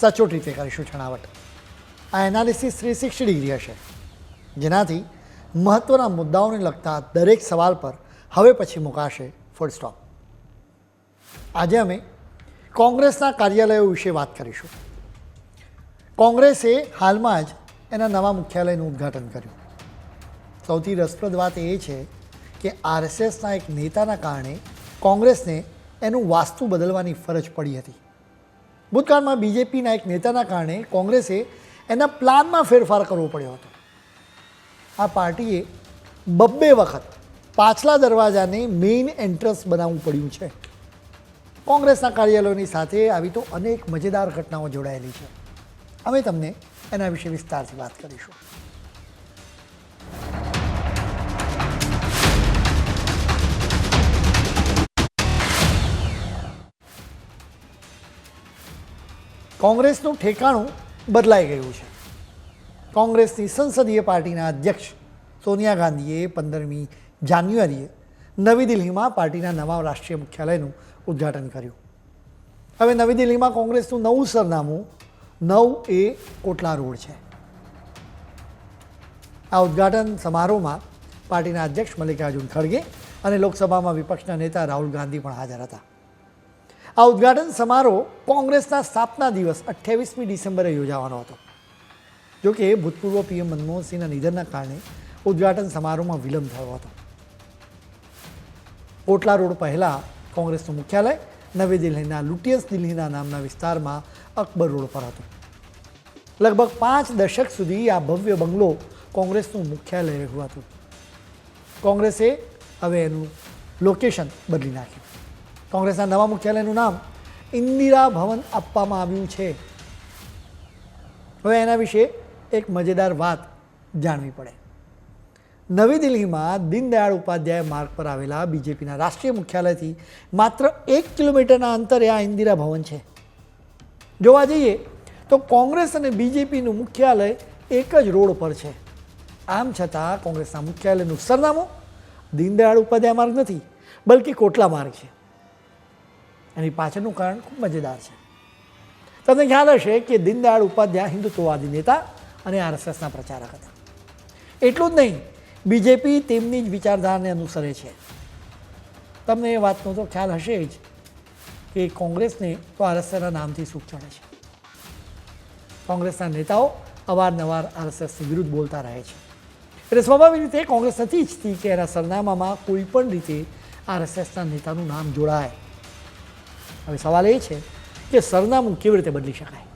સચોટ રીતે કરીશું છણાવટ. આ એનાલિસિસ થ્રી સિક્સટી ડિગ્રી હશે. જેનાથી મહત્ત્વના મુદ્દાઓને લગતા દરેક સવાલ પર હવે પછી મુકાશે ફૂલ સ્ટોપ આજે અમે કોંગ્રેસના કાર્યાલયો વિશે વાત કરીશું. કોંગ્રેસે હાલમાં જ એના નવા મુખ્યાલયનું ઉદ્ઘાટન કર્યું. સૌથી રસપ્રદ વાત એ છે કે આરએસએસના એક નેતાના કારણે કોંગ્રેસને એનું વાસ્તુ બદલવાની ફરજ પડી હતી. ભૂતકાળમાં બીજેપીના એક નેતાના કારણે કોંગ્રેસે એના પ્લાનમાં ફેરફાર કરવો પડ્યો હતો. આ પાર્ટીએ બબ્બે વખત પાછલા દરવાજાને મેઇન એન્ટ્રન્સ બનાવવું પડ્યું છે. કોંગ્રેસના કાર્યાલયોની સાથે આવી તો અનેક મજેદાર ઘટનાઓ જોડાયેલી છે. અમે તમને એના વિશે વિસ્તારથી વાત કરીશું. કોંગ્રેસનું ઠેકાણું બદલાઈ ગયું છે. કોંગ્રેસની સંસદીય પાર્ટીના અધ્યક્ષ સોનિયા ગાંધીએ પંદરમી જાન્યુઆરીએ નવી દિલ્હીમાં પાર્ટીના નવા રાષ્ટ્રીય મુખ્યાલયનું ઉદ્ઘાટન કર્યું. હવે નવી દિલ્હીમાં કોંગ્રેસનું નવું સરનામું નવ એ કોટલા રોડ છે. આ ઉદ્ઘાટન સમારોહમાં પાર્ટીના અધ્યક્ષ મલ્લિકાર્જુન ખડગે અને લોકસભામાં વિપક્ષના નેતા રાહુલ ગાંધી પણ હાજર હતા. આ ઉદ્ઘાટન સમારોહ કોંગ્રેસના સ્થાપના દિવસ, અઠ્યાવીસમી ડિસેમ્બરે યોજાવાનો હતો. જોકે ભૂતપૂર્વ પીએમ મનમોહનસિંહના નિધનના કારણે ઉદ્ઘાટન સમારોહમાં વિલંબ થયો હતો. કોટલા રોડ પહેલાં કોંગ્રેસનું મુખ્યાલય, નવી દિલ્હીના લુટિયન્સ દિલ્હીના નામના વિસ્તારમાં અકબર રોડ પર હતું. લગભગ પાંચ દશક સુધી આ ભવ્ય બંગલો કોંગ્રેસનું મુખ્યાલય રહ્યું હતું. કોંગ્રેસે હવે એનું લોકેશન બદલી નાખ્યું. કોંગ્રેસના નવા મુખ્યાલયનું નામ ઇન્દિરા ભવન આપવામાં આવ્યું છે. હવે એના વિશે એક મજેદાર વાત જાણવી પડે. નવી દિલ્હીમાં દીનદયાળ ઉપાધ્યાય માર્ગ પર આવેલા બીજેપીના રાષ્ટ્રીય મુખ્યાલયથી માત્ર એક કિલોમીટરના અંતરે આ ઇન્દિરા ભવન છે. જોવા જઈએ તો કોંગ્રેસ અને બીજેપીનું મુખ્યાલય એક જ રોડ પર છે. આમ છતાં કોંગ્રેસના મુખ્યાલયનું સરનામું દીનદયાળ ઉપાધ્યાય માર્ગ નથી, બલકે કોટલા માર્ગ છે. એની પાછળનું કારણ ખૂબ મજેદાર છે. તમને ખ્યાલ હશે કે દીનદયાળ ઉપાધ્યાય હિન્દુત્વવાદી નેતા અને આરએસએસના પ્રચારક હતા. એટલું જ નહીં, બીજેપી તેમની જ વિચારધારાને અનુસરે છે. તમને એ વાતનો તો ખ્યાલ હશે જ કે કોંગ્રેસને તો આરએસએસના નામથી સુખ ચડે છે. કોંગ્રેસના નેતાઓ અવારનવાર આરએસએસની વિરુદ્ધ બોલતા રહે છે. એટલે સ્વાભાવિક રીતે કોંગ્રેસ નથી ઈચ્છતી કે એના સરનામામાં કોઈ પણ રીતે આરએસએસના નેતાનું નામ જોડાય. હવે સવાલ એ છે કે સરનામું કેવી રીતે બદલી શકાય?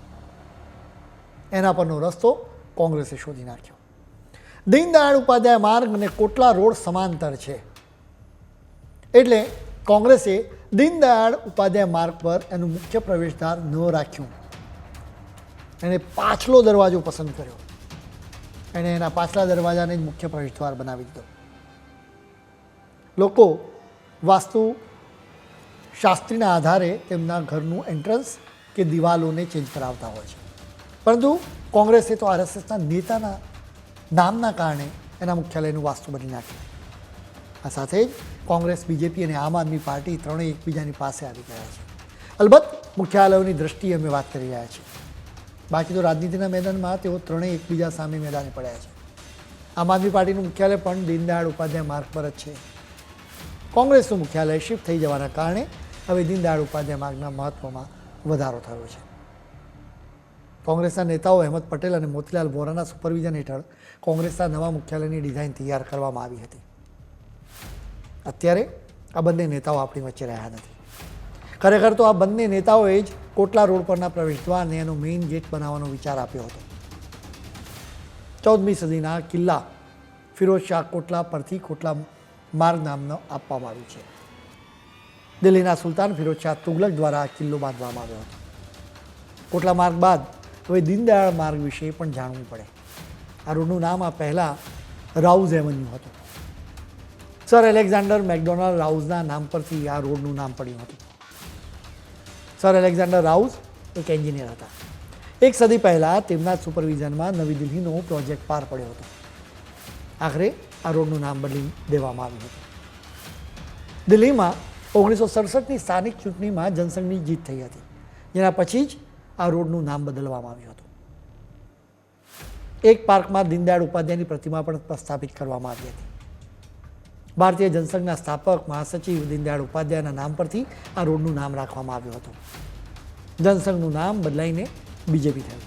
એના પરનો રસ્તો કોંગ્રેસે શોધી નાખ્યો. દીનદયાળ ઉપાધ્યાય માર્ગ અને કોટલા રોડ સમાંતર છે. એટલે કોંગ્રેસે દીનદયાળ ઉપાધ્યાય માર્ગ પર એનું મુખ્ય પ્રવેશદ્વાર ન રાખ્યું. એણે પાછલો દરવાજો પસંદ કર્યો. એણે એના પાછલા દરવાજાને જ મુખ્ય પ્રવેશદ્વાર બનાવી દીધો. લોકો વાસ્તુ શાસ્ત્રીના આધારે તેમના ઘરનું એન્ટ્રન્સ કે દિવાલોને ચેન્જ કરાવતા હોય છે. પરંતુ કોંગ્રેસે તો આરએસએસના નેતાના નામના કારણે એના મુખ્યાલયનું વાસ્તુ બની નાખ્યું. આ સાથે જ કોંગ્રેસ, બીજેપી અને આમ આદમી પાર્ટી ત્રણેય એકબીજાની પાસે આવી ગયા છે. અલબત્ત મુખ્યાલયોની દ્રષ્ટિએ અમે વાત કરી રહ્યા છીએ. બાકી તો રાજનીતિના મેદાનમાં તેઓ ત્રણેય એકબીજા સામે મેદાને પડ્યા છે. આમ આદમી પાર્ટીનું મુખ્યાલય પણ દીનદયાળ ઉપાધ્યાય માર્ગ પર જ છે. કોંગ્રેસનું મુખ્યાલય શિફ્ટ થઈ જવાના કારણે હવે દીનદયાળ ઉપાધ્યાય માર્ગના મહત્ત્વમાં વધારો થયો છે. કોંગ્રેસના નેતાઓ અહેમદ પટેલ અને મોતીલાલ વોરાના સુપરવિઝન હેઠળ કોંગ્રેસના નવા મુખ્યાલયની ડિઝાઇન તૈયાર કરવામાં આવી હતી. અત્યારે આ બંને નેતાઓ આપણી વચ્ચે રહ્યા નથી. ખરેખર તો આ બંને નેતાઓએ જ કોટલા રોડ પરના પ્રવેશદ્વારને એનો મેઇન ગેટ બનાવવાનો વિચાર આપ્યો હતો. ચૌદમી સદીના કિલ્લા ફિરોઝ શાહ કોટલા પરથી કોટલા માર્ગ નામનો આપવામાં આવ્યું છે. દિલ્હીના સુલતાન ફિરોજ શાહ તુગલક દ્વારા કિલ્લો બાંધવામાં આવ્યો હતો. કોટલા માર્ગ બાદ હવે દીનદયાળ માર્ગ વિશે પણ જાણવું પડે. આ રોડનું નામ આ પહેલાં રાઉઝ એવન્યુ હતું. સર એલેક્ઝાન્ડર મેકડોનાલ્ડ રાઉઝના નામ પરથી આ રોડનું નામ પડ્યું હતું. સર એલેક્ઝાન્ડર રાઉઝ એક એન્જિનિયર હતા. એક સદી પહેલાં તેમના જ સુપરવિઝનમાં નવી દિલ્હીનો પ્રોજેક્ટ પાર પડ્યો હતો. આખરે આ રોડનું નામ બદલી દેવામાં આવ્યું હતું. દિલ્હીમાં ઓગણીસો સડસઠની સ્થાનિક ચૂંટણીમાં જનસંઘની જીત થઈ હતી. જેના પછી જ આ રોડનું નામ બદલવામાં આવ્યું હતું. એક પાર્કમાં દીનદયાળ ઉપાધ્યાયની પ્રતિમા પણ પ્રસ્થાપિત કરવામાં આવી હતી. ભારતીય જનસંઘના સ્થાપક મહાસચિવ દીનદયાળ ઉપાધ્યાયના નામ પરથી આ રોડનું નામ રાખવામાં આવ્યું હતું. જનસંઘનું નામ બદલાઈને બીજેપી થયું.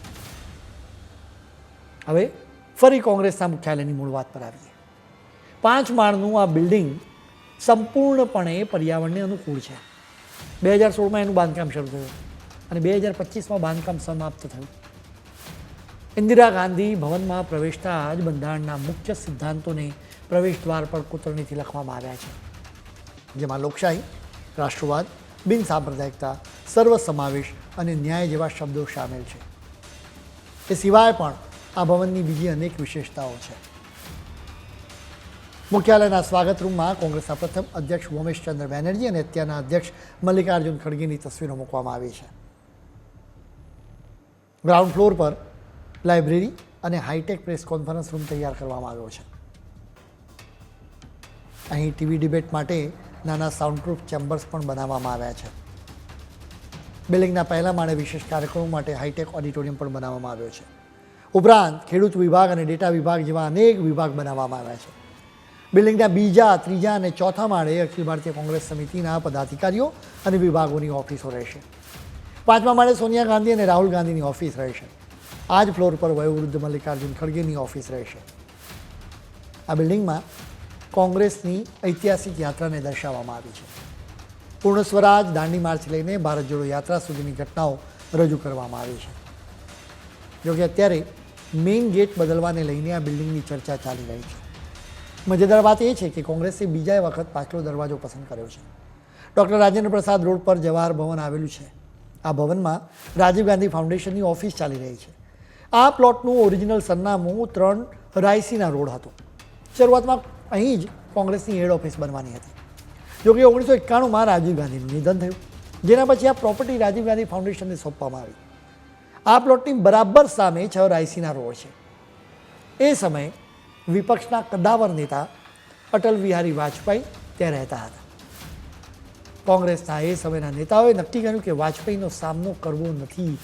હવે ફરી કોંગ્રેસના મુખ્યાલયની મૂળ વાત પર આવીએ. પાંચ માળનું આ બિલ્ડિંગ સંપૂર્ણપણે પર્યાવરણને અનુકૂળ છે. બે હજાર સોળમાં એનું બાંધકામ શરૂ થયું અને બે હજાર પચીસમાં બાંધકામ સમાપ્ત થયું. ઇન્દિરા ગાંધી ભવનમાં પ્રવેશતા જ બંધારણના મુખ્ય સિદ્ધાંતોને પ્રવેશ દ્વાર પર કોતરણીથી લખવામાં આવ્યા છે. જેમાં લોકશાહી, રાષ્ટ્રવાદ, બિન સાંપ્રદાયિકતા, સર્વસમાવેશ અને ન્યાય જેવા શબ્દો સામેલ છે. એ સિવાય પણ આ ભવનની બીજી અનેક વિશેષતાઓ છે. મુખ્યાલયના સ્વાગત રૂમમાં કોંગ્રેસના પ્રથમ અધ્યક્ષ ઉમેશચંદ્ર બેનર્જી અને અત્યારના અધ્યક્ષ મલ્લિકાર્જુન ખડગેની તસવીરો મૂકવામાં આવી છે. ગ્રાઉન્ડ ફ્લોર પર લાઇબ્રેરી અને hi tech press conference room તૈયાર કરવામાં આવ્યો છે. અહીં ટીવી ડિબેટ માટે નાના સાઉન્ડપ્રૂફ ચેમ્બર્સ પણ બનાવવામાં આવ્યા છે. બિલ્ડિંગના પહેલા માળે વિશેષ કાર્યક્રમો માટે હાઈટેક ઓડિટોરિયમ પણ બનાવવામાં આવ્યો છે. ઉપરાંત ખેડૂત વિભાગ અને ડેટા વિભાગ જેવા અનેક વિભાગ બનાવવામાં આવ્યા છે. બિલ્ડિંગના બીજા, ત્રીજા અને ચોથા માળે અખિલ ભારતીય કોંગ્રેસ સમિતિના પદાધિકારીઓ અને વિભાગોની ઓફિસો રહેશે. પાંચમા માળે સોનિયા ગાંધી અને રાહુલ ગાંધીની ઓફિસ રહેશે. આ જ ફ્લોર પર વયોવૃદ્ધ મલ્લિકાર્જુન ખડગેની ઓફિસ રહેશે. આ બિલ્ડિંગમાં કોંગ્રેસની ઐતિહાસિક યાત્રાને દર્શાવવામાં આવી છે. પૂર્ણ સ્વરાજ દાંડી માર્ચ લઈને ભારત જોડો યાત્રા સુધીની ઘટનાઓ રજૂ કરવામાં આવી છે. જોકે અત્યારે મેઇન ગેટ બદલવાને લઈને આ બિલ્ડિંગની ચર્ચા ચાલી રહી છે. મજેદાર વાત એ છે કે કોંગ્રેસે બીજા વખત પાછલો દરવાજો પસંદ કર્યો છે. ડૉક્ટર રાજેન્દ્ર પ્રસાદ રોડ પર જવાહર ભવન આવેલું છે. આ ભવનમાં રાજીવ ગાંધી ફાઉન્ડેશનની ઓફિસ ચાલી રહી છે. આ પ્લોટનું ઓરિજિનલ સરનામું ત્રણ રાયસીના રોડ હતું. શરૂઆતમાં અહીં જ કોંગ્રેસની હેડ ઓફિસ બનવાની હતી. જોકે ઓગણીસો એકાણુંમાં રાજીવ ગાંધીનું નિધન થયું. જેના પછી આ પ્રોપર્ટી રાજીવ ગાંધી ફાઉન્ડેશનને સોંપવામાં આવી. આ પ્લોટની બરાબર સામે છ રાયસીના રોડ છે. એ સમયે વિપક્ષના કદાવર નેતા અટલ બિહારી વાજપેયી ત્યાં રહેતા હતા. કોંગ્રેસના એ સમયના નેતાઓએ નક્કી કર્યું કે વાજપેયીનો સામનો કરવો નથી.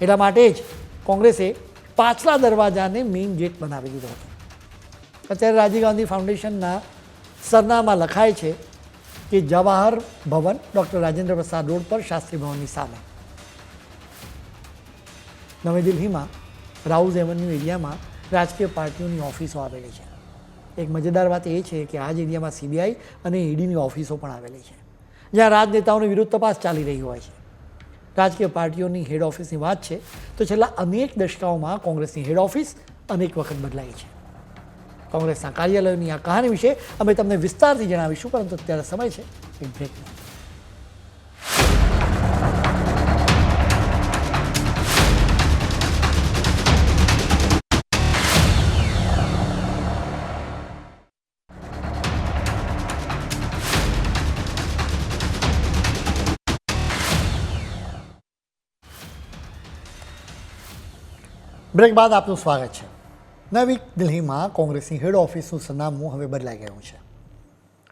એટલા માટે જ કોંગ્રેસે પાછલા દરવાજાને મેઇન ગેટ બનાવી દીધો હતો. અત્યારે રાજીવ ગાંધી ફાઉન્ડેશનના સરનામાં લખાય છે કે જવાહર ભવન ડૉક્ટર રાજેન્દ્ર પ્રસાદ રોડ પર શાસ્ત્રી ભવનની સામે. નવી દિલ્હીમાં રાઉઝ એવન્યુ એરિયામાં રાજકીય પાર્ટીઓની ઓફિસો આવેલી છે. એક મજેદાર વાત એ છે કે આ જ એરિયામાં સીબીઆઈ અને ઈડીની ઓફિસો પણ આવેલી છે. જ્યાં રાજનેતાઓની વિરુદ્ધ તપાસ ચાલી રહી હોય છે. રાજકીય પાર્ટીઓની હેડ ઓફિસની વાત છે, તો છેલ્લા અનેક દશકાઓમાં કોંગ્રેસની હેડ ઓફિસ અનેક વખત બદલાઈ છે. કોંગ્રેસના કાર્યાલયોની આ કહાની વિશે અમે તમને વિસ્તારથી જણાવીશું, પરંતુ અત્યારે સમય છે, એક બ્રેકનો બ્રેક બાદ આપનું સ્વાગત છે. નવી દિલ્હીમાં કોંગ્રેસની હેડ ઓફિસનું સરનામું હવે બદલાઈ ગયું છે.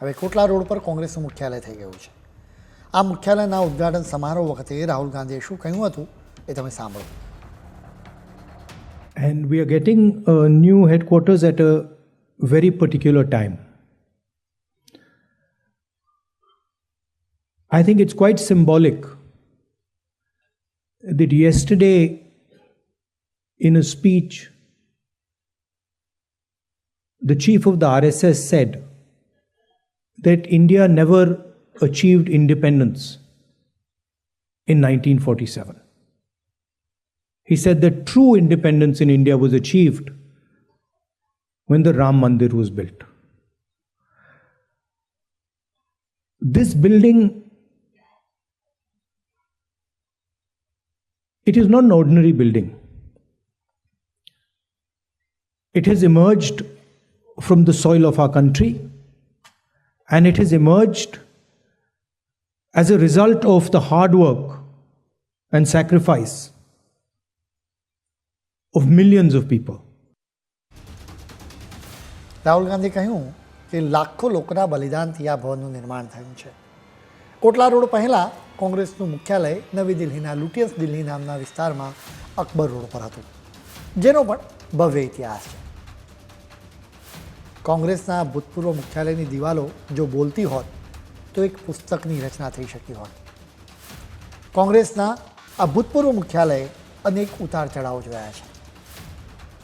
હવે કોટલા રોડ પર કોંગ્રેસનું મુખ્યાલય થઈ ગયું છે. આ મુખ્યાલયના ઉદ્ઘાટન સમારોહ વખતે રાહુલ ગાંધીએ શું કહ્યું હતું એ તમે સાંભળો. And we are getting new headquarters at a very particular time I think it's quite symbolic that yesterday, in a speech, the chief of the RSS said that India never achieved independence in 1947. He said that true independence in India was achieved when the Ram Mandir was built. This building It is not an ordinary building. It has emerged from the soil of our country and it has emerged as a result of the hard work and sacrifice of millions of people. Rahul Gandhi કહ્યું કે લાખો લોકોના બલિદાનથી આ ભવનનું નિર્માણ થયું છે કોટલા road પહેલાં કોંગ્રેસનું મુખ્યાલય નવી દિલ્હીના લુટિયસ દિલ્હી નામના વિસ્તારમાં અકબર રોડ પર હતું જેનો પણ ભવ્ય ઇતિહાસ છે કોંગ્રેસના ભૂતપૂર્વ મુખ્યાલયની દિવાલો જો બોલતી હોત, તો એક પુસ્તકની રચના થઈ શકી હોત. કોંગ્રેસના આ ભૂતપૂર્વ મુખ્યાલયે અનેક ઉતાર ચઢાવો જોયા છે.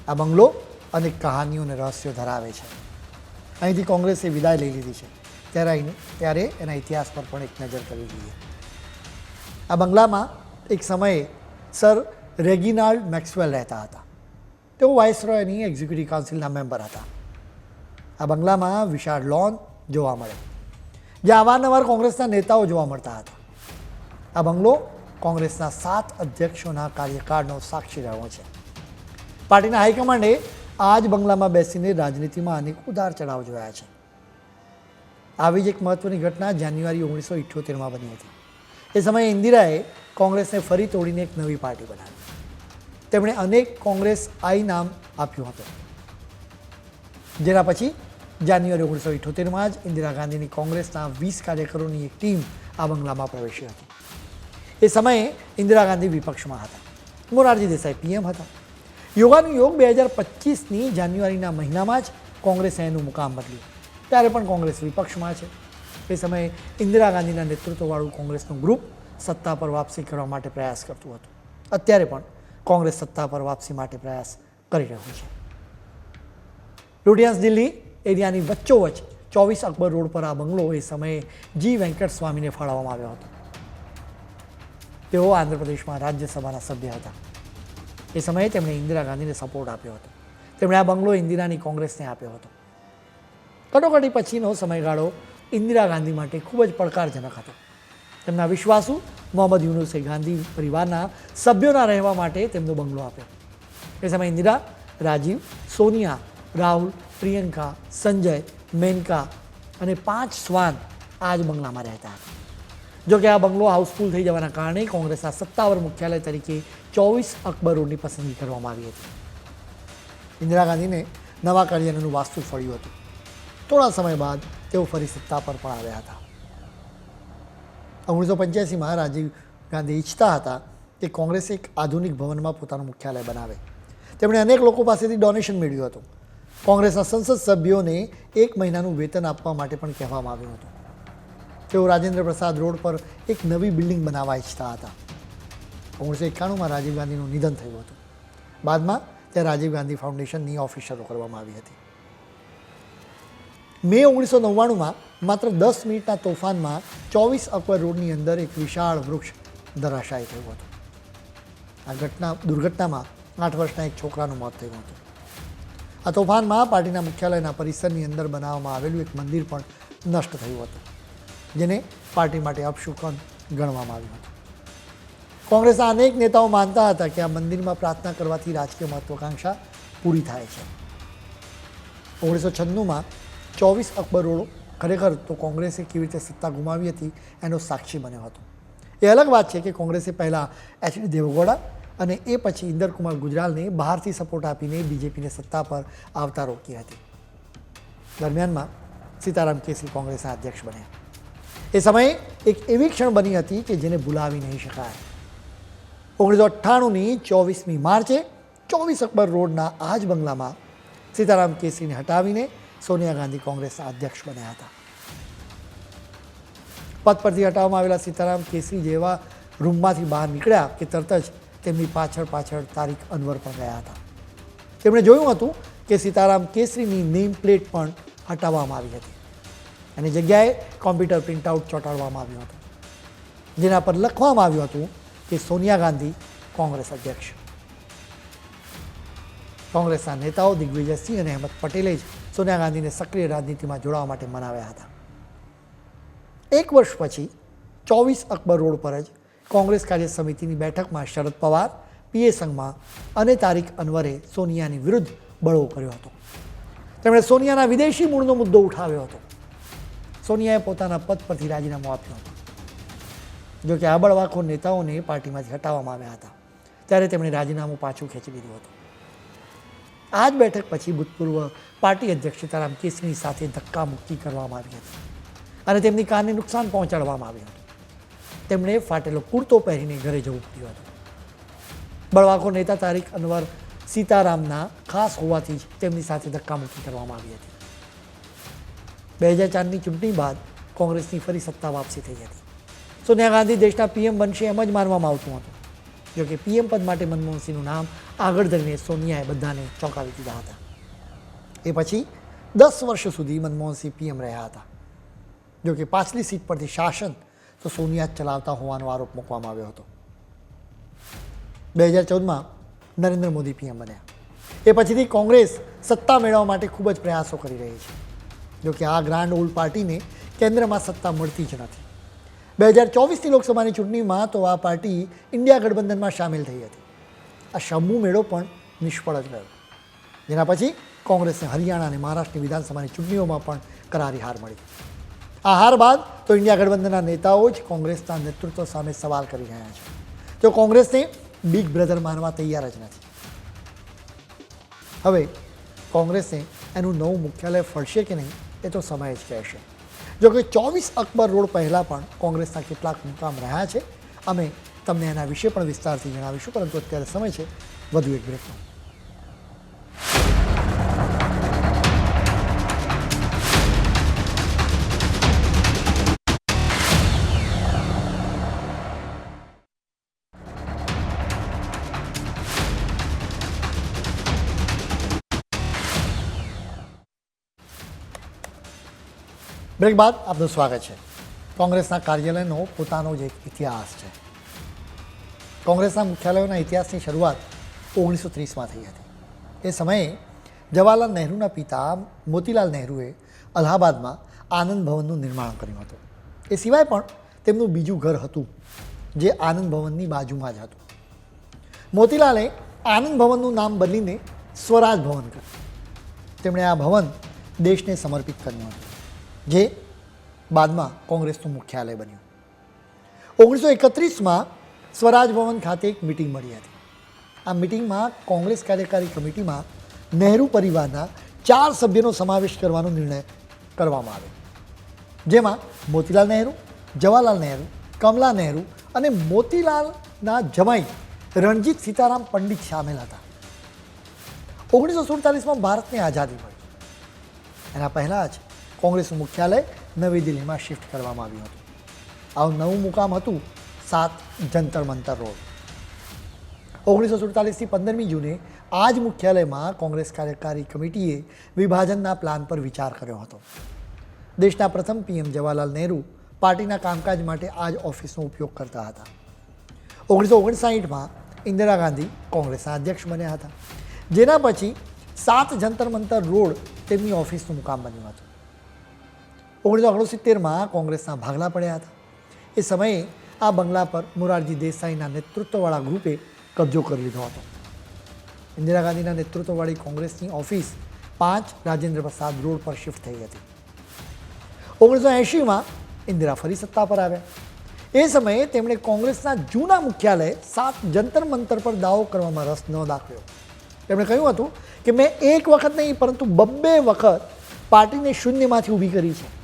આ બંગલો અનેક કહાનીઓ અને રહસ્યો ધરાવે છે. અહીંથી કોંગ્રેસે વિદાય લઈ લીધી છે. ત્યારે ત્યારે એના ઇતિહાસ પર પણ એક નજર કરી લઈએ આ બંગલામાં એક સમયે સર રેગિનાલ્ડ મેક્સવેલ રહેતા હતા. તેઓ વાઇસરોયની એક્ઝિક્યુટિવ કાઉન્સિલના મેમ્બર હતા. આ બંગલામાં વિશાળ લોન જોવા મળે. જ્યાં અવારનવાર કોંગ્રેસના નેતાઓ જોવા મળતા હતા. આ બંગલો કોંગ્રેસના સાત અધ્યક્ષોના કાર્યકાળનો સાક્ષી રહ્યો છે. પાર્ટીના હાઈકમાન્ડે આ જ બંગલામાં બેસીને રાજનીતિમાં અનેક ઉદાર ચઢાવ જોયા છે. આવી જ એક મહત્વની ઘટના જાન્યુઆરી ઓગણીસો ઇઠ્યોતેરમાં બની હતી. એ સમયે ઇન્દિરાએ કોંગ્રેસને ફરી તોડીને એક નવી પાર્ટી બનાવી. તેમણે અનેક કોંગ્રેસ આઈ નામ આપ્યું હતું. જેના પછી જાન્યુઆરી ઓગણીસો ઇઠોતેરમાં જ ઇન્દિરા ગાંધીની કોંગ્રેસના વીસ કાર્યકરોની એક ટીમ આ બંગલામાં પ્રવેશી હતી. એ સમયે ઇન્દિરા ગાંધી વિપક્ષમાં હતા. મોરારજી દેસાઈ પીએમ હતા. યોગાનું યોગ બે હજાર પચીસની જાન્યુઆરીના મહિનામાં જ કોંગ્રેસે એનું મુકામ બદલ્યું. ત્યારે પણ કોંગ્રેસ વિપક્ષમાં છે. એ સમયે ઇન્દિરા ગાંધીના નેતૃત્વવાળું કોંગ્રેસનું ગ્રુપ સત્તા પર વાપસી કરવા માટે પ્રયાસ કરતું હતું. અત્યારે પણ કોંગ્રેસ સત્તા પર વાપસી માટે પ્રયાસ કરી રહ્યું છે. લુટિયાન્સ દિલ્હી એરિયાની વચ્ચોવચ ચોવીસ અકબર રોડ પર આ બંગલો એ સમયે જી વેંકટ સ્વામીને ફાળવવામાં આવ્યો હતો. તેઓ આંધ્રપ્રદેશમાં રાજ્યસભાના સભ્ય હતા. એ સમયે તેમણે ઇન્દિરા ગાંધીને સપોર્ટ આપ્યો હતો. તેમણે આ બંગલો ઇન્દિરાની કોંગ્રેસને આપ્યો હતો. કટોકટી પછીનો સમયગાળો ઇન્દિરા ગાંધી માટે ખૂબ જ પડકારજનક હતો. તેમના વિશ્વાસુ મોહમ્મદ યુનુસે ગાંધી પરિવારના સભ્યોના રહેવા માટે તેમનો બંગલો આપ્યો. એ સમયે ઇન્દિરા, રાજીવ, સોનિયા, રાહુલ પ્રિયંકા, સંજય, મેનકા અને પાંચ સ્વાન આ જ બંગલામાં રહેતા હતા. જો કે આ બંગલો હાઉસફુલ થઈ જવાના કારણે કોંગ્રેસના સત્તાવાર મુખ્યાલય તરીકે ચોવીસ અકબર રોડની પસંદગી કરવામાં આવી હતી. ઇન્દિરા ગાંધીને નવા કાર્યાલયનું વાસ્તુ ફળ્યું હતું. થોડા સમય બાદ તેઓ ફરી સત્તા પર પણ આવ્યા હતા. ઓગણીસો પંચ્યાસીમાં રાજીવ ગાંધી ઈચ્છતા હતા કે કોંગ્રેસ એક આધુનિક ભવનમાં પોતાનું મુખ્યાલય બનાવે. તેમણે અનેક લોકો પાસેથી ડોનેશન મેળવ્યું હતું. કોંગ્રેસના સંસદ સભ્યોને એક મહિનાનું વેતન આપવા માટે પણ કહેવામાં આવ્યું હતું. તેઓ રાજેન્દ્ર પ્રસાદ રોડ પર એક નવી બિલ્ડિંગ બનાવવા ઈચ્છતા હતા. ઓગણીસો એકાણુંમાં રાજીવ ગાંધીનું નિધન થયું હતું. બાદમાં ત્યાં રાજીવ ગાંધી ફાઉન્ડેશનની ઓફિસ શરૂ કરવામાં આવી હતી. મે ઓગણીસો નવ્વાણુંમાં માત્ર દસ મિનિટના તોફાનમાં ચોવીસ અકબર રોડની અંદર એક વિશાળ વૃક્ષ ધરાશાયી થયું હતું. આ ઘટના દુર્ઘટનામાં આઠ વર્ષના એક છોકરાનું મોત થયું હતું. આ તોફાનમાં પાર્ટીના મુખ્યાલયના પરિસરની અંદર બનાવવામાં આવેલું એક મંદિર પણ નષ્ટ થયું હતું, જેને પાર્ટી માટે અપશુકન ગણવામાં આવ્યું હતું. કોંગ્રેસના અનેક નેતાઓ માનતા હતા કે આ મંદિરમાં પ્રાર્થના કરવાથી રાજકીય મહત્વાકાંક્ષા પૂરી થાય છે. ઓગણીસો છન્નુંમાં ચોવીસ અકબર ખરેખર તો કોંગ્રેસે કેવી રીતે સત્તા ગુમાવી હતી એનો સાક્ષી બન્યો હતો. એ અલગ વાત છે કે કોંગ્રેસે પહેલાં એચડી દેવગૌડા અને એ પછી ઇન્દરકુમાર ગુજરાલને બહારથી સપોર્ટ આપીને બીજેપીને સત્તા પર આવતા રોકી હતી. દરમિયાનમાં સીતારામ કેસરી કોંગ્રેસના અધ્યક્ષ બન્યા. એ સમયે એક એવી ક્ષણ બની હતી કે જેને ભૂલાવી નહીં શકાય. ઓગણીસો અઠ્ઠાણુંની ચોવીસમી માર્ચે ચોવીસ અકબર રોડના આ જ બંગલામાં સીતારામ કેસરીને હટાવીને સોનિયા ગાંધી કોંગ્રેસના અધ્યક્ષ બન્યા હતા. પદ પરથી હટાવવામાં આવેલા સીતારામ કેસરી જેવા રૂમમાંથી બહાર નીકળ્યા કે તરત જ તેમની પાછળ પાછળ તારીખ અનવર પણ ગયા હતા. તેમણે જોયું હતું કે સીતારામ કેસરીની નેમ પ્લેટ પણ હટાવવામાં આવી હતી. અને જગ્યાએ કોમ્પ્યુટર પ્રિન્ટઆઉટ ચોંટાડવામાં આવ્યું હતું. જેના પર લખવામાં આવ્યું હતું કે સોનિયા ગાંધી કોંગ્રેસ અધ્યક્ષ. કોંગ્રેસના નેતાઓ દિગ્વિજયસિંહ અને અહેમદ પટેલે જ સોનિયા ગાંધીને સક્રિય રાજનીતિમાં જોડાવા માટે મનાવ્યા હતા. એક વર્ષ પછી ચોવીસ અકબર રોડ પર જ કોંગ્રેસ કાર્ય સમિતિની બેઠકમાં શરદ પવાર પીએ સંઘમાં અને તારીખ અનવરે સોનિયાની વિરુદ્ધ બળવો કર્યો હતો. તેમણે સોનિયાના વિદેશી મૂળનો મુદ્દો ઉઠાવ્યો હતો. સોનિયાએ પોતાના પદ પરથી રાજીનામું આપ્યું હતું. જોકે આ બળવાખોર નેતાઓને પાર્ટીમાંથી હટાવવામાં આવ્યા હતા, ત્યારે તેમણે રાજીનામું પાછું ખેંચી લીધું હતું. આ જ બેઠક પછી ભૂતપૂર્વ પાર્ટી અધ્યક્ષ સીતારામ કેસરી સાથે ધક્કામુક્કી કરવામાં આવી હતી અને તેમની કારને નુકસાન પહોંચાડવામાં આવ્યું હતું. તેમણે ફાટેલો કુર્તો પહેરીને ઘરે જવું પડ્યું હતું. બળવાખો નેતા તારીખ અનવર સીતારામના ખાસ હોવાથી જ તેમની સાથે ધક્કામુક્કી કરવામાં આવી હતી. બે હજાર ચારની ચૂંટણી બાદ કોંગ્રેસની ફરી સત્તા વાપસી થઈ હતી. સોનિયા ગાંધી દેશના પીએમ બનશે એમ જ માનવામાં આવતું હતું. જોકે પીએમ પદ માટે મનમોહનસિંહનું નામ આગળ ધરીને સોનિયાએ બધાને ચોંકાવી દીધા હતા. એ પછી દસ વર્ષ સુધી મનમોહનસિંહ પીએમ રહ્યા હતા. જોકે પાછલી સીટ પરથી શાસન તો સોનિયા ચલાવતા હોવાનો આરોપ મૂકવામાં આવ્યો હતો. બે હજાર ચૌદમાં નરેન્દ્ર મોદી પીએમ બન્યા. એ પછીથી કોંગ્રેસ સત્તા મેળવવા માટે ખૂબ જ પ્રયાસો કરી રહી છે. જોકે આ ગ્રાન્ડ ઓલ્ડ પાર્ટીને કેન્દ્રમાં સત્તા મળતી જ નથી. બે હજાર ચોવીસની લોકસભાની ચૂંટણીમાં તો આ પાર્ટી ઇન્ડિયા ગઠબંધનમાં સામેલ થઈ હતી. આ શમ્મુ મેળો પણ નિષ્ફળ જ ગયો. જેના પછી કોંગ્રેસને હરિયાણા અને મહારાષ્ટ્રની વિધાનસભાની ચૂંટણીઓમાં પણ કરારી હાર મળી. આ હાર બાદ તો ઇન્ડિયા ગઠબંધનના નેતાઓ જ કોંગ્રેસના નેતૃત્વ સામે સવાલ કરી રહ્યા છે. તેઓ કોંગ્રેસને બિગ બ્રધર માનવા તૈયાર જ નથી. હવે, કોંગ્રેસને એનું નવું મુખ્યાલય ફળશે કે નહીં, એ તો સમય જ કહેશે. જો કે ચોવીસ અકબર રોડ પહેલાં પણ કોંગ્રેસના કેટલાક મુકામ રહ્યા છે. અમે તમને એના વિશે પણ વિસ્તારથી જણાવીશું, પરંતુ અત્યારે સમય છે. વધુ એક બ્રેકનો બ્રેક બાદ આપનું સ્વાગત છે. કોંગ્રેસના કાર્યાલયનો પોતાનો જ એક ઇતિહાસ છે. કોંગ્રેસના મુખ્યાલયોના ઇતિહાસની શરૂઆત ઓગણીસો ત્રીસમાં થઈ હતી. એ સમયે જવાહરલાલ નહેરુના પિતા મોતીલાલ નહેરુએ અલ્હાબાદમાં આનંદ ભવનનું નિર્માણ કર્યું હતું. એ સિવાય પણ તેમનું બીજું ઘર હતું, જે આનંદ ભવનની બાજુમાં જ હતું. મોતીલાલે આનંદ ભવનનું નામ બદલીને સ્વરાજ ભવન કર્યું. તેમણે આ ભવન દેશને સમર્પિત કર્યું હતું. જે બાદમાં કોંગ્રેસનું મુખ્યાલય બન્યું. ઓગણીસો એકત્રીસમાં સ્વરાજ ભવન ખાતે એક મિટિંગ મળી હતી. આ મિટિંગમાં કોંગ્રેસ કાર્યકારી કમિટીમાં નહેરુ પરિવારના ચાર સભ્યોનો સમાવેશ કરવાનો નિર્ણય કરવામાં આવ્યો. જેમાં મોતીલાલ નહેરુ, જવાહરલાલ નહેરુ, કમલા નહેરુ અને મોતીલાલના જમાઈ રણજીત સીતારામ પંડિત સામેલ હતા. ઓગણીસો સુડતાલીસમાં ભારતને આઝાદી મળી. એના પહેલાં જ કોંગ્રેસનું મુખ્યાલય નવી દિલ્હીમાં શિફ્ટ કરવામાં આવ્યું હતું. આવું નવું મુકામ હતું સાત જંતર મંતર રોડ. ઓગણીસો સુડતાલીસથી પંદરમી જૂને આ જ મુખ્યાલયમાં કોંગ્રેસ કાર્યકારી કમિટીએ વિભાજનના પ્લાન પર વિચાર કર્યો હતો. દેશના પ્રથમ પીએમ જવાહરલાલ નહેરુ પાર્ટીના કામકાજ માટે આ જ ઓફિસનો ઉપયોગ કરતા હતા. ઓગણીસો ઓગણસાઠમાં ઇન્દિરા ગાંધી કોંગ્રેસના અધ્યક્ષ બન્યા હતા. જેના પછી સાત જંતર મંતર રોડ તેમની ઓફિસનું મુકામ બન્યું હતું. ઓગણીસો ઓગણસિત્તેરમાં કોંગ્રેસના ભાગલા પડ્યા હતા. એ સમયે આ બંગલા પર મોરારજી દેસાઈના નેતૃત્વવાળા ગ્રુપે કબજો કરી લીધો હતો. ઇન્દિરા ગાંધીના નેતૃત્વવાળી કોંગ્રેસની ઓફિસ પાંચ રાજેન્દ્ર પ્રસાદ રોડ પર શિફ્ટ થઈ હતી. ઓગણીસો એંશીમાં ઇન્દિરા ફરી સત્તા પર આવ્યા. એ સમયે તેમણે કોંગ્રેસના જૂના મુખ્યાલય સાત જંતર મંતર પર દાવો કરવામાં રસ ન દાખવ્યો. તેમણે કહ્યું હતું કે મેં એક વખત નહીં, પરંતુ બબ્બે વખત પાર્ટીને શૂન્યમાંથી ઊભી કરી છે.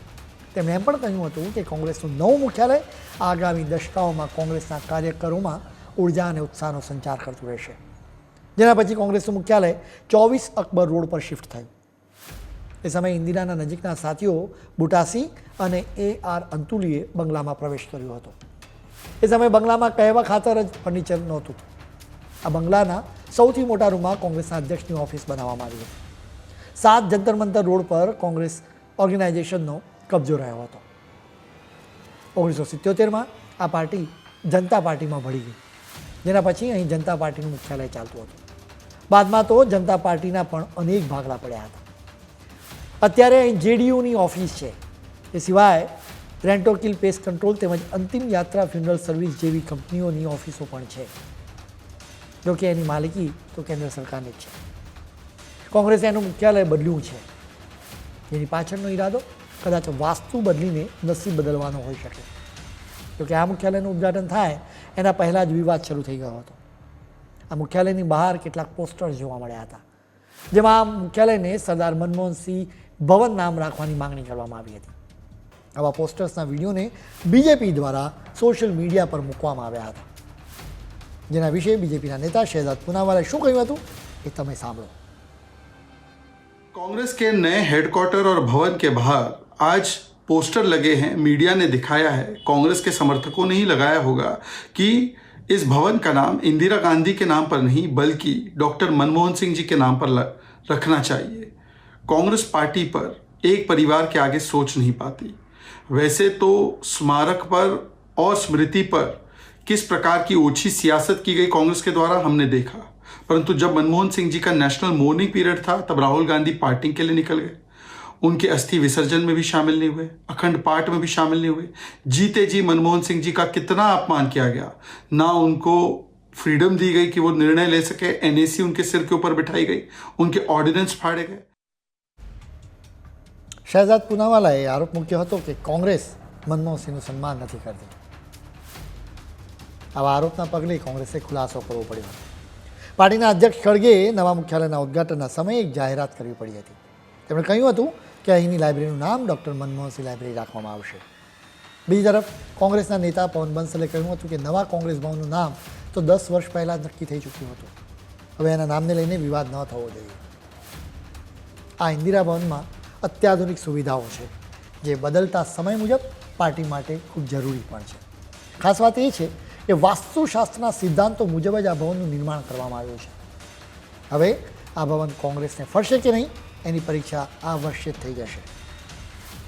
તેમણે એમ પણ કહ્યું હતું કે કોંગ્રેસનું નવું મુખ્યાલય આગામી દશકાઓમાં કોંગ્રેસના કાર્યકરોમાં ઊર્જા અને ઉત્સાહનો સંચાર કરતું રહેશે. જેના પછી કોંગ્રેસનું મુખ્યાલય ચોવીસ અકબર રોડ પર શિફ્ટ થયું. એ સમયે ઇન્દિરાના નજીકના સાથીઓ બુટાસી અને એ આર અંતુલીએ બંગલામાં પ્રવેશ કર્યો હતો. એ સમયે બંગલામાં કહેવા ખાતર જ ફર્નિચર નહોતું. આ બંગલાના સૌથી મોટા રૂમમાં કોંગ્રેસના અધ્યક્ષની ઓફિસ બનાવવામાં આવી હતી. સાત જંતર મંતર રોડ પર કોંગ્રેસ ઓર્ગેનાઇઝેશનનો કબજો રહ્યો હતો. ઓગણીસો સિત્યોતેરમાં આ પાર્ટી જનતા પાર્ટીમાં ભળી ગઈ. જેના પછી અહીં જનતા પાર્ટીનું મુખ્યાલય ચાલતું હતું. બાદમાં તો જનતા પાર્ટીના પણ અનેક ભાગલા પડ્યા હતા. અત્યારે અહીં જેડીયુની ઓફિસ છે. એ સિવાય રેન્ટોકિલ પેસ્ટ કંટ્રોલ તેમજ અંતિમ યાત્રા ફ્યુનરલ સર્વિસ જેવી કંપનીઓની ઓફિસો પણ છે. જો કે એની માલિકી તો કેન્દ્ર સરકારની જ છે. કોંગ્રેસે એનું મુખ્યાલય બદલ્યું છે. એની પાછળનો ઈરાદો કદાચ વાસ્તુ બદલીને નસીબ બદલવાનો હોઈ શકે જો કે આ મુખ્યાલયનું ઉદ્ઘાટન થાય એના પહેલાં જ વિવાદ શરૂ થઈ ગયો હતો આ મુખ્યાલયની બહાર કેટલાક પોસ્ટર્સ જોવા મળ્યા હતા જેમાં આ મુખ્યાલયને સરદાર મનમોહનસિંહ ભવન નામ રાખવાની માંગણી કરવામાં આવી હતી આવા પોસ્ટર્સના વિડીયોને બીજેપી દ્વારા સોશિયલ મીડિયા પર મૂકવામાં આવ્યા હતા જેના વિશે બીજેપીના નેતા શહેજાદ પુનાવાલાએ શું કહ્યું હતું એ તમે સાંભળો कांग्रेस के नए हेडक्वार्टर और भवन के बाहर आज पोस्टर लगे हैं, मीडिया ने दिखाया है, कांग्रेस के समर्थकों ने ही लगाया होगा कि इस भवन का नाम इंदिरा गांधी के नाम पर नहीं, बल्कि डॉक्टर मनमोहन सिंह जी के नाम पर रखना चाहिए। कांग्रेस पार्टी पर एक परिवार के आगे सोच नहीं पाती। वैसे तो स्मारक पर और स्मृति पर किस प्रकार की ओछी सियासत की गई कांग्रेस के द्वारा, हमने देखा। परंतु जब मनमोहन सिंह जी का नेशनल मोर्निंग पीरियड था, तब राहुल गांधी पार्टी के लिए निकल गए। उनके अस्थि विसर्जन में भी शामिल नहीं हुए अखंड पाठ में भी शामिल नहीं हुए जीते जी मनमोहन सिंह जी का कितना अपमान किया गया ना उनको फ्रीडम दी गई कि वो निर्णय ले सके एनएसी उनके सिर के ऊपर बिठाई गई उनके ऑर्डिनेंस फाड़े गए શહેજાદ પુનાવાલાએ આરોપ મૂક્યો હતો કે કોંગ્રેસ મનમોહનસિંહનું સન્માન નથી કરતી આવા આરોપના પગલે કોંગ્રેસે ખુલાસો કરવો પડ્યો હતો પાર્ટીના અધ્યક્ષ ખડગેએ નવા મુખ્યાલયના ઉદ્ઘાટનના સમયે એક જાહેરાત કરવી પડી હતી તેમણે કહ્યું હતું કે અહીંની લાઇબ્રેરીનું નામ ડૉક્ટર મનમોહનસિંહ લાઇબ્રેરી રાખવામાં આવશે? બીજી તરફ, કોંગ્રેસના નેતા પવન બંસલે કહ્યું હતું કે નવા કોંગ્રેસ ભવનનું નામ તો દસ વર્ષ પહેલાં નક્કી થઈ ચૂક્યું હતું. હવે એના નામને લઈને વિવાદ ન થવો જોઈએ. આ ઇન્દિરા ભવનમાં અત્યાધુનિક સુવિધાઓ છે, જે બદલતા સમય મુજબ પાર્ટી માટે ખૂબ જરૂરી પણ છે. ખાસ વાત એ છે કે વાસ્તુશાસ્ત્રના સિદ્ધાંતો મુજબ જ આ ભવનનું નિર્માણ કરવામાં આવ્યું છે. હવે આ ભવન કોંગ્રેસને ફરશે કે નહીં એની પરીક્ષા આ વર્ષે થઈ જશે.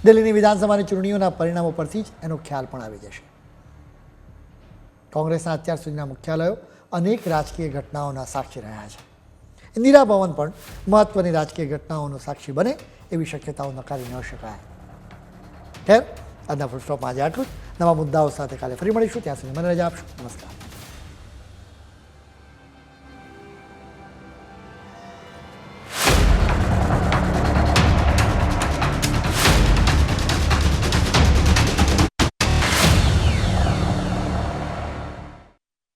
દિલ્હીની વિધાનસભાની ચૂંટણીઓના પરિણામો પરથી જ એનો ખ્યાલ પણ આવી જશે. કોંગ્રેસના અત્યાર સુધીના મુખ્યાલયો અનેક રાજકીય ઘટનાઓના સાક્ષી રહ્યા છે. ઇન્દિરા ભવન પણ મહત્વની રાજકીય ઘટનાઓનો સાક્ષી બને એવી શક્યતાઓ નકારી ન શકાય. ખેર, આજના ફૂલ સ્ટોપમાં આજે આટલું જ. નવા મુદ્દાઓ સાથે કાલે ફરી મળીશું. ત્યાં સુધી મને રજા આપશો. નમસ્કાર.